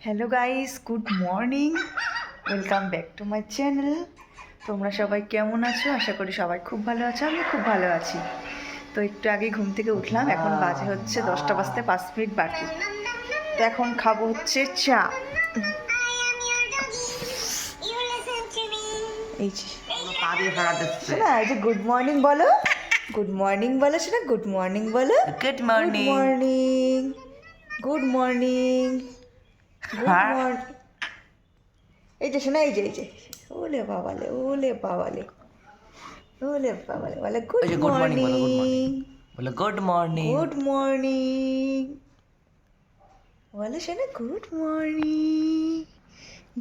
Hello guys good morning welcome back to my channel তোমরা সবাই কেমন আছো? আশা করি সবাই খুব ভালো আছো আমি খুব ভালো আছি। তো একটু আগে ঘুম থেকে উঠলাম এখন বাজে হচ্ছে দশটা বাজতে পাঁচ মিনিট বাকি। তো এখন খাব হচ্ছে চা। এই যে। দিচ্ছে এই যে গুড মর্নিং বলো। গুড মর্নিং বলো সেটা গুড মর্নিং বলো। Good morning morning good morning good. Morning এই যে শোনা এই যে এই যে। ওলে বাবালে ওলে বাবালে। ওলে বাবালে বলে গুড মর্নিং বলে গুড মর্নিং গুড মর্নিং বলে শোনা good morning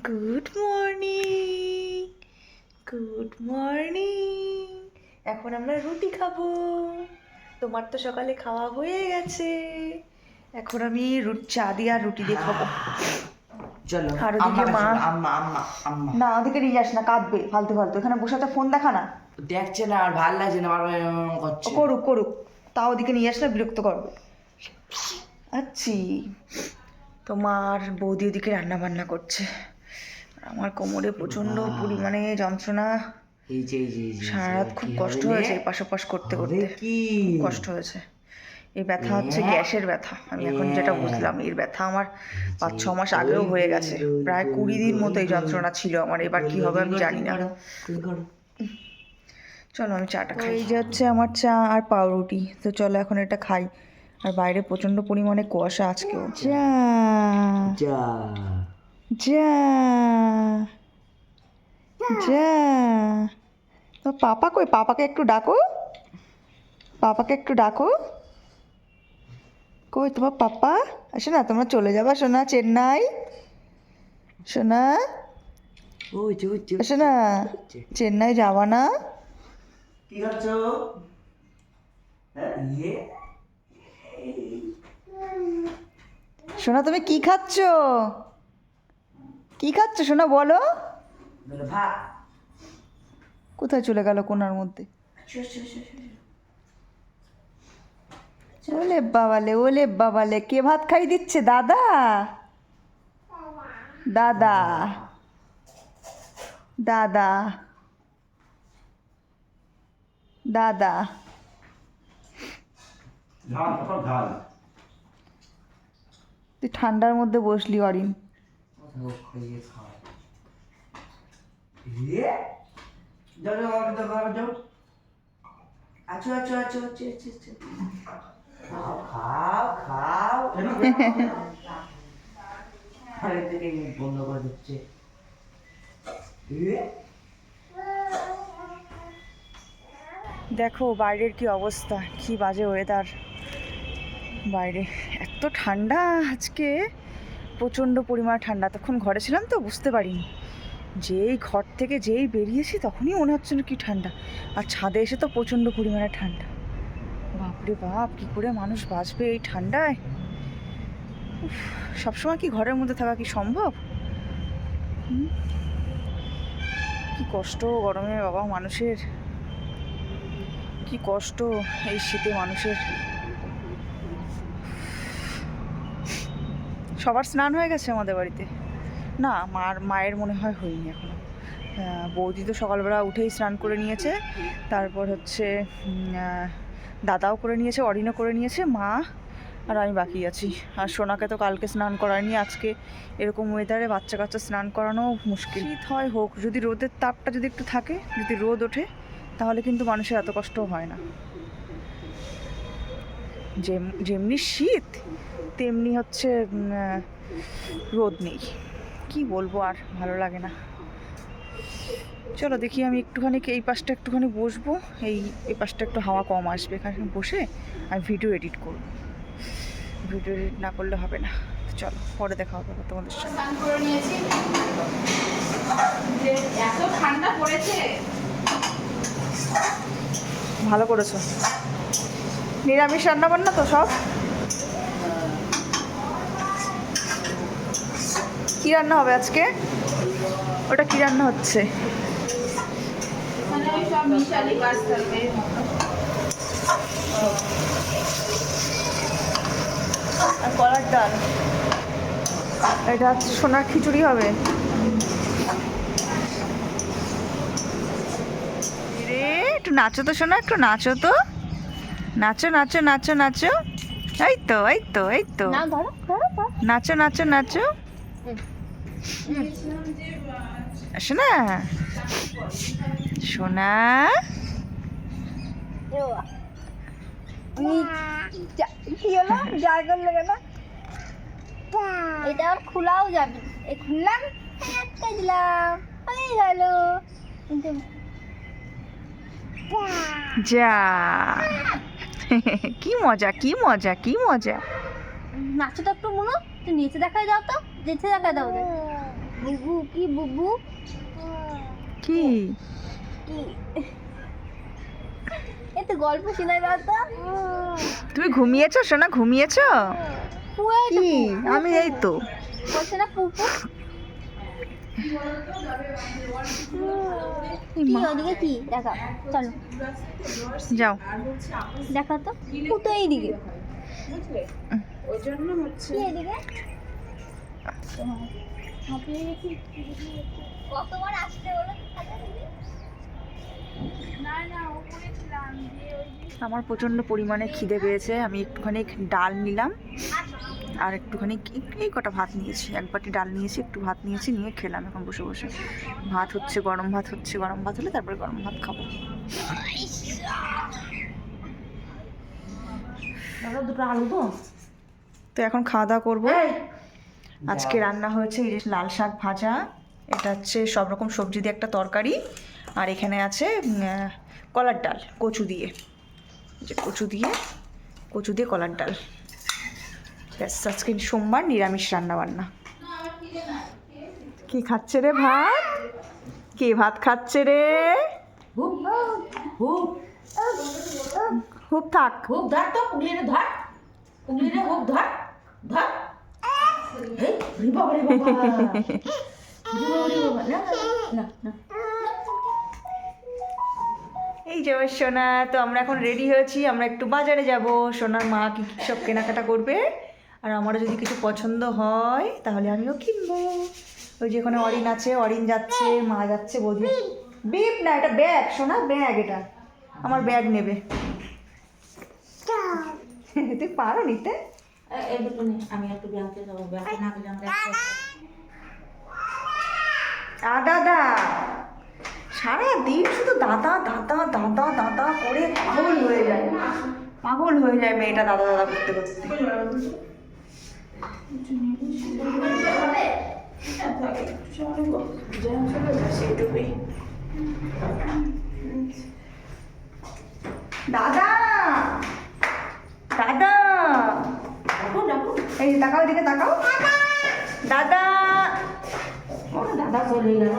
good morning good morning এখন আমরা রুটি খাব। তোমার তো সকালে খাওয়া হয়ে গেছে। এখন আমি রুট চা দিয়ে আর রুটি দিয়ে খাব। চলো আর ওদিকে মা- আম্মা আম্মা আম্মা। না ওদিকে নিয়ে যাস না কাঁদবে ফালতু ফালতু। এখানে বসে তো ফোন দেখা না। দেখছে না আর ভালো লাগছে না বারবার করছে। করুক করুক। তাও ওদিকে নিয়ে আসলে বিরক্ত করবে। আচ্ছি। তোমার বৌদি ওদিকে রান্না বান্না করছে। আমার কোমরে প্রচণ্ড পরিমাণে যন্ত্রণা। সারা রাত খুব কষ্ট হয়েছে ওপাশ করতে করতে। কি? কষ্ট হয়েছে। এই ব্যথা হচ্ছে গ্যাসের ব্যথা। আমি এখন যেটা বুঝলাম এর ব্যথা আমার পাঁচ ছ মাস আগেও হয়ে গেছে। প্রায় কুড়ি দিন মতো এই যন্ত্রণা ছিল আমার। এবার কি হবে আমি জানি না। চলো আমি চাটা খাই। এই যে হচ্ছে আমার চা আর পাউরুটি। তো চলো এখন এটা খাই। আর বাইরে প্রচণ্ড পরিমাণে কুয়াশা আজকেও যা। যা। যা। যা। তো পাপা কই? পাপাকে একটু ডাকো। পাপাকে একটু ডাকো। কই? তোমার পাপা? আসে না তোমরা চলে যাবা সোনা চেন্নাই। সোনা আসে না চেন্নাই যাবা না? কি খাচ্ছ হ্যাঁ ইয়ে। সোনা তুমি কি খাচ্ছ? কি খাচ্ছ? সোনা বলো। কোথায় চলে গেল কোনার মধ্যে? ওলে বাবালে ওলে বাবালে কে ভাত খাই দিচ্ছে? দাদা? দাদা। দাদা। দাদা। তুই ঠান্ডার মধ্যে বসলি অরিন। ও খাইয়ে খাও ইয়ে যাও যাও দেখো, বাইরের কি অবস্থা, কি বাজে ওয়েদার বাইরে এত ঠান্ডা আজকে, প্রচণ্ড পরিমাণ ঠান্ডা। তখন ঘরে ছিলাম তো, বুঝতে পারিনি। যেই ঘর থেকে যেই বেরিয়েছি, তখনই মনে হচ্ছে কি ঠান্ডা। আর ছাদে এসে তো প্রচণ্ড পরিমাণে ঠান্ডা। বাপরে বাপ, কি করে মানুষ বাঁচবে এই ঠান্ডায়? সবসময় কি ঘরের মধ্যে থাকা কি সম্ভব? কি কষ্ট গরমে বাবা মানুষের। কি কষ্ট এই শীতে মানুষের। সবার স্নান হয়ে গেছে আমাদের বাড়িতে। না, মার, মায়ের মনে হয় হয়নি এখন। বৌদি তো সকালবেলা উঠেই স্নান করে নিয়েছে। তারপর হচ্ছে দাদাও করে নিয়েছে, অরিনও করে নিয়েছে, মা আর আমি বাকি আছি। আর সোনাকে তো কালকে স্নান করায়নি, আজকে এরকম ওয়েদারে বাচ্চা কাচ্চা স্নান করানো মুশকিল। শীত হয় হোক, যদি রোদের তাপটা যদি একটু থাকে, যদি রোদ ওঠে, তাহলে কিন্তু মানুষের এত কষ্টও হয় না। যেম, যেমনি শীত, তেমনি হচ্ছে রোদ নেই। কি বলব আর, ভালো লাগে না। চলো দেখি আমি একটুখানি এই পাশটা একটুখানি বসবো। এই এই পাশটা একটু হাওয়া কম আসবে এখানে বসে আমি ভিডিও এডিট করব। ভিডিও এডিট না করলে হবে না। চলো পরে দেখা হবে তোমাদের সঙ্গে এত ঠান্ডা পড়েছে। ভালো করেছ। নিরামিষ রান্না বান্না তো সব? কি রান্না হবে আজকে? ওটা কি রান্না হচ্ছে? মিশালি কাজ থাকবে আর কলার ডাল। এটা হচ্ছে সোনার খিচুড়ি হবে। রে একটু নাচো তো সোনা একটু নাচো তো। নাচো নাচো নাচো নাচো। এই তো এই তো এই তো। নাচো নাচো নাচো। শোনা? কি হলো? জয় করলে কেন এটা আর খোলাও যাবে খুললাম একটা দিলাম। হয়ে গেল। কিন্তু যা। কি মজা কি মজা কি মজা। নাচো তো একটু মনো তুই নিচে দেখাই দাও তো। নিচে দেখাই দাও। বুবু কি বুবু? কি? কি? এতে গল্প শোনাই দাও তো। তুমি ঘুমিয়েছো সোনা? ঘুমিয়েছো? কি? আমি এই তো। বলছে না পুপু? ওদিকে কি? দেখা চলো। যাও। দেখা তো। পু এইদিকে। ওই জন্য হচ্ছে এদিকে কতবার আসতে আমার প্রচণ্ড পরিমাণে খিদে পেয়েছে। আমি একটুখানি ডাল নিলাম আর একটুখানি এই- এই কটা ভাত নিয়েছি। এক বাটি ডাল নিয়েছি একটু ভাত নিয়েছি নিয়ে খেলাম এখন বসে বসে। ভাত হচ্ছে গরম ভাত হচ্ছে গরম ভাত হলে তারপরে গরম ভাত খাব। দুটো আলু তো। তো এখন খাওয়া দাওয়া করব। আজকে রান্না হয়েছে এই যে লাল শাক ভাজা এটা হচ্ছে সব রকম সবজি দিয়ে একটা তরকারি আর এখানে আছে কলার ডাল কচু দিয়ে। যে কচু দিয়ে কচু দিয়ে কলার ডাল। ব্যাস আজকে সোমবার নিরামিষ রান্না বান্না কি খাচ্ছে রে ভাত? কে ভাত খাচ্ছে রে? হুপ থাক। হুপ ধর তো হুপ ধর ধর। এই যে সোনা তো আমরা এখন রেডি হয়েছি আমরা একটু বাজারে যাব। সোনার মা কি কি সব কেনাকাটা করবে? আর আমারও যদি কিছু পছন্দ হয় তাহলে আমিও কিনবো। ওই যে ওখানে অরিন আছে অরিন যাচ্ছে মা যাচ্ছে বৌদি বিপ না এটা ব্যাগ সোনা ব্যাগ এটা। আমার ব্যাগ নেবে। তুই পারো নিতে আমি একটু ব্যাংকে যাব ব্যাংকে না গেলে আমরা আ দাদা! সারা দিন শুধু দাদা দাদা দাদা দাদা করে পাগল হয়ে যায়। পাগল হয়ে যায় মেয়েটা দাদা দাদা করতে করতে। দাদা! দাদা! এই যে তাকাও এদিকে তাকাও। দাদা। ওর দাদা চলে গেল।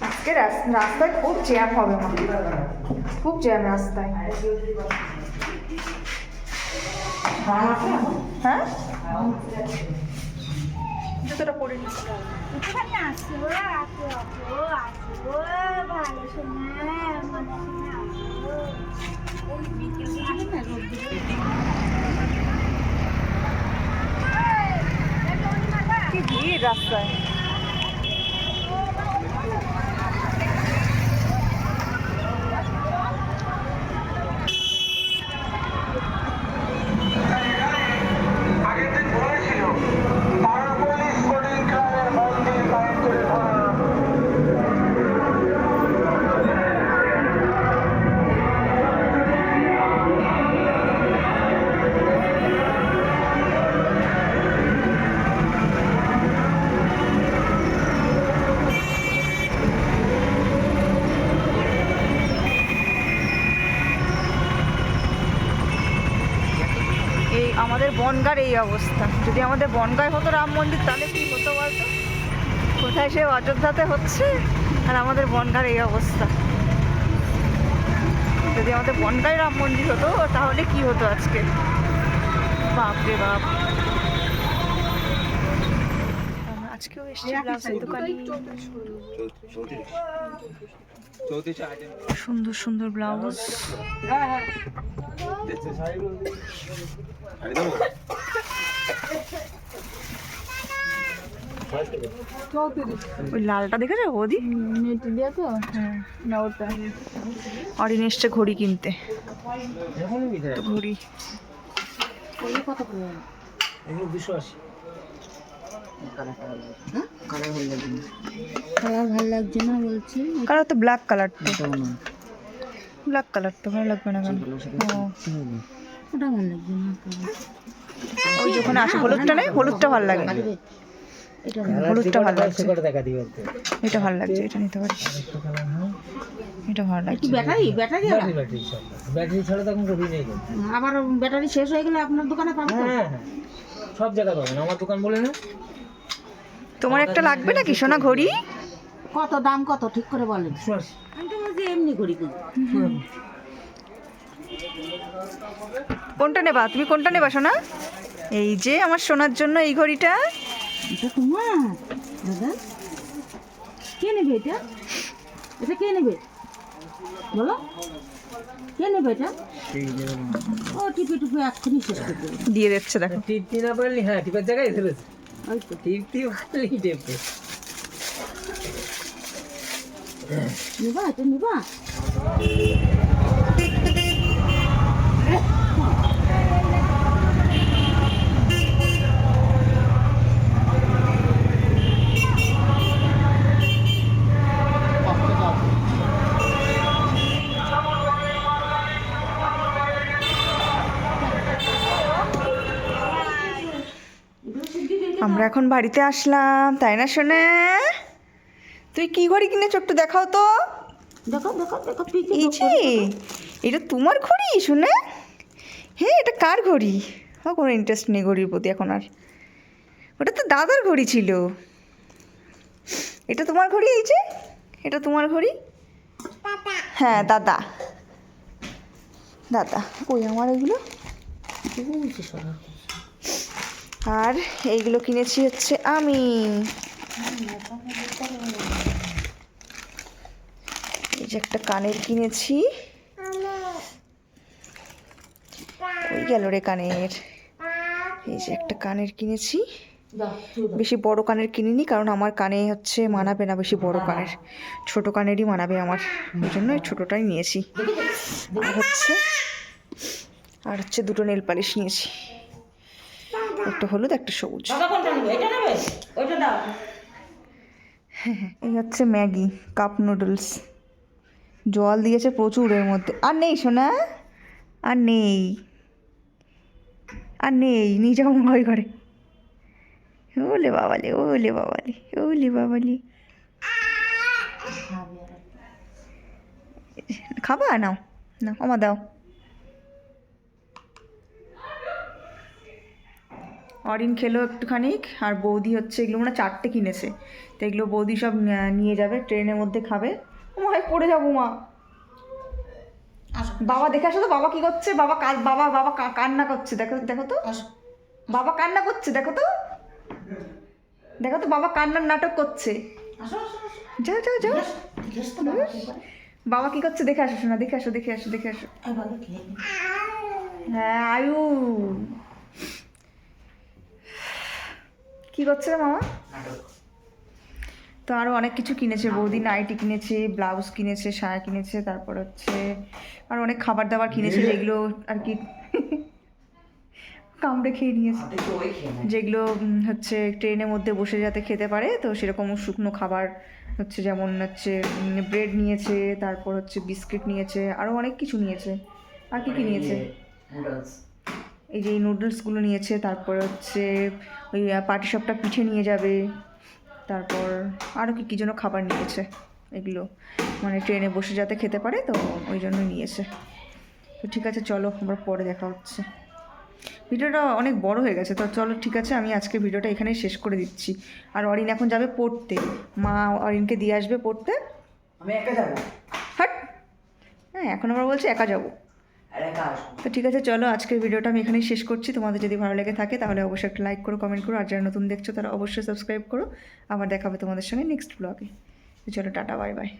আজকে রাস্তায় খুব জ্যাম হবে মা খুব জ্যাম রাস্তায়? হ্যাঁ? জুতোটা পরে একটুখানি আসব আসব আসব আসব ভালো শোনা মনে শোনা আসবে কি ভিড় রাস্তায়? বনগার এই অবস্থা। যদি আমাদের বনগায় হতো রাম মন্দির, তাহলে কি হতো বলতো? কোথায় সে অযোধ্যাতে হচ্ছে? আর আমাদের বনগার এই অবস্থা। যদি আমাদের বনগায় রাম মন্দির হতো, তাহলে কি হতো আজকে? বাপরে বাপ। আজকেও এসেছি ব্লাউজের দোকানে। সুন্দর সুন্দর ব্লাউজ। ওই লালটা দেখেছ বৌদি? নেটে দিয়ে তো? হ্যাঁ না ওটা। অরিন এসছে ঘড়ি কিনতে। এরকমই মিঠে তো ঘড়ি। এগুলো দুশো আশি। কালার ভালো লাগছে না বলছি। কালার তো ব্ল্যাক কালার তো। ব্ল্যাক কালার তো ভালো লাগবে না কেন? ওটা ভালো লাগছে না ওই যখন আসে হলুদটা নেই? হলুদটা ভালো লাগে। এটা হলুদটা ভালো লাগছে। এটা ভালো লাগছে। এটা নিতে পারিস। এটা ভালো লাগছে। Battery battery battery battery battery ছাড়া। তো এখন কবি নেই তো। আবার ব্যাটারি শেষ হয়ে গেলে আপনার দোকানে হ্যাঁ হ্যাঁ। সব জায়গায় পাবেন আমার দোকান বলে না। তোমার একটা লাগবে নাকি সোনা ঘড়ি? কত দাম কত? ঠিক করে বলেন। এমনি কিনি। কোনটা নেবা? তুমি কোনটা নেবা সোনা? এই যে আমার সোনার জন্য এই ঘড়িটা। এটা তোমার? দাদা? কে নেবে এটা? এটা কে নেবে? বলো। কে নেবে এটা? ও টিপে টিপে এক্ষুনি শেষ করে দিয়ে দিচ্ছে দেখো। টিপটি না পারলি হ্যাঁ টিপার জায়গায় ফেলেছে ওই তো টিপটি পারলি টেপে নিবা এটা নিবা আমরা এখন বাড়িতে আসলাম তাই না শোনে তুই কি ঘড়ি কিনেছ একটু দেখাও তো। দেখো দেখো দেখো এটা তোমার ঘড়ি শুনে হ্যাঁ এটা কার ঘড়ি? আমার কোনো ইন্টারেস্ট নেই ঘড়ির প্রতি এখন আর। ওটা তো দাদার ঘড়ি ছিল। এটা তোমার ঘড়ি এই যে? এটা তোমার ঘড়ি? হ্যাঁ দাদা। দাদা ওই আমার এগুলো? আর এইগুলো কিনেছি হচ্ছে আমি। এই যে একটা কানের কিনেছি। ওই গেল রে কানের? এই যে একটা কানের কিনেছি। বেশি বড় কানের কিনিনি কারণ আমার কানে হচ্ছে মানাবে না বেশি বড় কানের। ছোট কানেরই মানাবে আমার। ওই জন্য এই ছোটোটাই নিয়েছি। আর হচ্ছে আর হচ্ছে দুটো নেল পালিশ নিয়েছি। একটা হলুদ একটা সবুজ। এই হচ্ছে ম্যাগি কাপ নুডলস। জল দিয়েছে প্রচুর এর মধ্যে। আর নেই সোনা। আর নেই। আর নেই নিয়ে যাও ওই ঘরে। ওলে বাবালে ওলে বাবালে ওলে বাবালে। খাবা নাও। না আমার দাও। অরিন খেলো একটুখানি আর বৌদি হচ্ছে এগুলো মানে চারটে কিনেছে। তো এগুলো বৌদি সব নিয়ে যাবে ট্রেনের মধ্যে খাবে। ও মা পড়ে যাব মা। বাবা দেখে আসো তো বাবা কি করছে? বাবা বাবা বাবা কান্না করছে দেখো দেখো তো। বাবা কান্না করছে দেখো তো। দেখো তো বাবা কান্নার নাটক করছে। যাও যাও যাও। বাবা কি করছে? দেখে আসো শোনা দেখে আসো দেখে আসো দেখে আসো। হ্যাঁ আয়ু। কি করছে মামা? তো আরও অনেক কিছু কিনেছে বৌদি নাইটি কিনেছে ব্লাউজ কিনেছে সায়া কিনেছে তারপর হচ্ছে আর অনেক খাবার দাবার কিনেছে যেগুলো আর কি কামড়ে খেয়ে নিয়েছে। যেগুলো হচ্ছে ট্রেনের মধ্যে বসে যাতে খেতে পারে তো সেরকম শুকনো খাবার হচ্ছে যেমন হচ্ছে ব্রেড নিয়েছে তারপর হচ্ছে বিস্কিট নিয়েছে আরও অনেক কিছু নিয়েছে। আর কি কি নিয়েছে? এই যে এই নুডলসগুলো নিয়েছে তারপর হচ্ছে ওই পাটিসাপটা পিঠে নিয়ে যাবে। তারপর আরও কি কী যেন খাবার নিয়েছে এগুলো। মানে ট্রেনে বসে যাতে খেতে পারে তো ওই জন্য নিয়েছে। তো ঠিক আছে চলো আমরা পরে দেখা হচ্ছে। ভিডিওটা অনেক বড় হয়ে গেছে তো চলো ঠিক আছে আমি আজকে ভিডিওটা এখানেই শেষ করে দিচ্ছি। আর অরিন এখন যাবে পড়তে। মা অরিনকে দিয়ে আসবে পড়তে। আমি একা যাব? হাট! হ্যাঁ এখন আমরা বলছি একা যাব। তো ঠিক আছে, চলো আজকের ভিডিওটা আমি এখানেই শেষ করছি। তোমাদের যদি ভালো লেগে থাকে, তাহলে অবশ্যই একটা লাইক করো কমেন্ট করো, আর যারা নতুন দেখছ, তারা অবশ্যই সাবস্ক্রাইব করো। আবার দেখাবে তোমাদের সঙ্গে নেক্সট ব্লগে চলো, টাটা বাই বাই